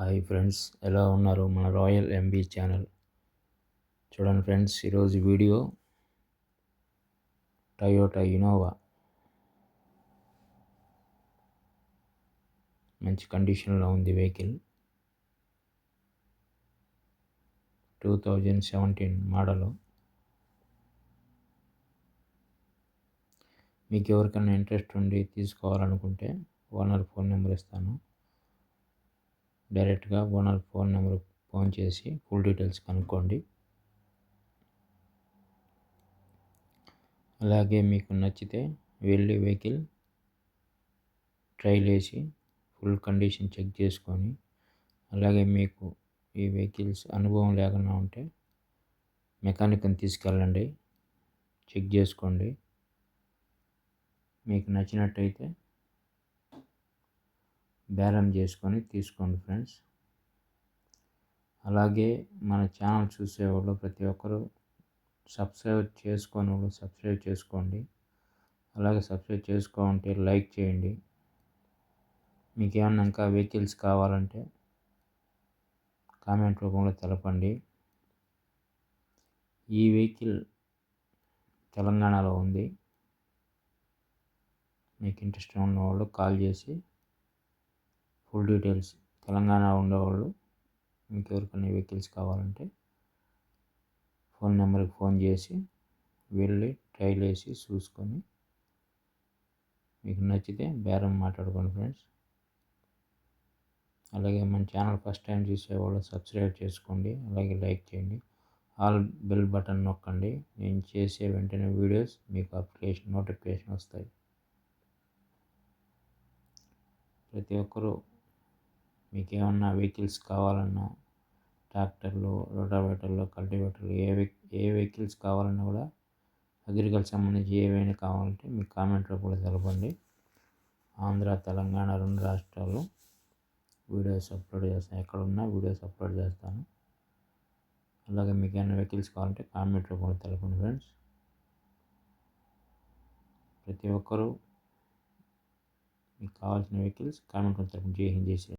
Hi friends ఎలా ఉన్నారు మన రాయల్ ఎంబీ ఛానల్? చూడండి ఫ్రెండ్స్ ఈరోజు వీడియో టయోటా ఇనోవా మంచి కండిషన్లో ఉంది vehicle. Two thousand seventeen model. మీకు ఎవరికైనా ఇంట్రెస్ట్ ఉండి తీసుకోవాలనుకుంటే ఓనర్ ఫోన్ నెంబర్ ఇస్తాను. డైరెక్ట్గా ఓనర్ ఫోన్ నెంబర్ ఫోన్ చేసి ఫుల్ డీటెయిల్స్ కనుక్కోండి. అలాగే మీకు నచ్చితే వెళ్ళి వెహికల్ ట్రైల్ వేసి ఫుల్ కండిషన్ చెక్ చేసుకొని అలాగే మీకు ఈ వెహికల్స్ అనుభవం లేకుండా ఉంటే మెకానిక్ని తీసుకెళ్ళండి చెక్ చేసుకోండి. మీకు నచ్చినట్టయితే బేరం చేసుకొని తీసుకోండి ఫ్రెండ్స్. అలాగే మన ఛానల్ చూసేవాళ్ళు ప్రతి ఒక్కరూ సబ్స్క్రైబ్ చేసుకొని వాళ్ళు సబ్స్క్రైబ్ చేసుకోండి. అలాగే సబ్స్క్రైబ్ చేసుకోవాలంటే లైక్ చేయండి. మీకు ఏమన్నా ఇంకా వెహికల్స్ కావాలంటే కామెంట్ రూపంలో తెలపండి. ఈ వెహికల్ తెలంగాణలో ఉంది. మీకు ఇంట్రెస్ట్ ఉన్న వాళ్ళు కాల్ చేసి ఫుల్ డీటెయిల్స్ తెలంగాణ ఉండేవాళ్ళు ఇంకెవరికైనా వెహికల్స్ కావాలంటే ఫోన్ నెంబర్కి ఫోన్ చేసి వెళ్ళి ట్రైల్ వేసి చూసుకొని మీకు నచ్చితే బేరం మాట్లాడుకోండి ఫ్రెండ్స్. అలాగే మన ఛానల్ ఫస్ట్ టైం చూసేవాళ్ళు సబ్స్క్రైబ్ చేసుకోండి అలాగే లైక్ చేయండి ఆల్ బెల్ బటన్ నొక్కండి. నేను చేసే వెంటనే వీడియోస్ మీకు అప్లికేషన్ నోటిఫికేషన్ వస్తాయి. ప్రతి ఒక్కరూ మీకు ఏమన్నా వెహికల్స్ కావాలన్నా ట్రాక్టర్లు రోటావేటర్లు కల్టివేటర్లు ఏ ఏ వెహికల్స్ కావాలన్నా కూడా అగ్రికల్చర్ సంబంధించి ఏవైనా కావాలంటే మీకు కామెంట్ రూపంలో తెలపండి. ఆంధ్ర తెలంగాణ రెండు రాష్ట్రాల్లో వీడియోస్ అప్లోడ్ చేస్తాను ఎక్కడున్నా వీడియోస్ అప్లోడ్ చేస్తాను. అలాగే మీకు ఏమైనా వెహికల్స్ కావాలంటే కామెంట్ రూపంలో తెలపండి ఫ్రెండ్స్. ప్రతి ఒక్కరూ మీకు కావాల్సిన వెహికల్స్ కామెంట్ రూపంలో తెలపండి. జై హింద్ జై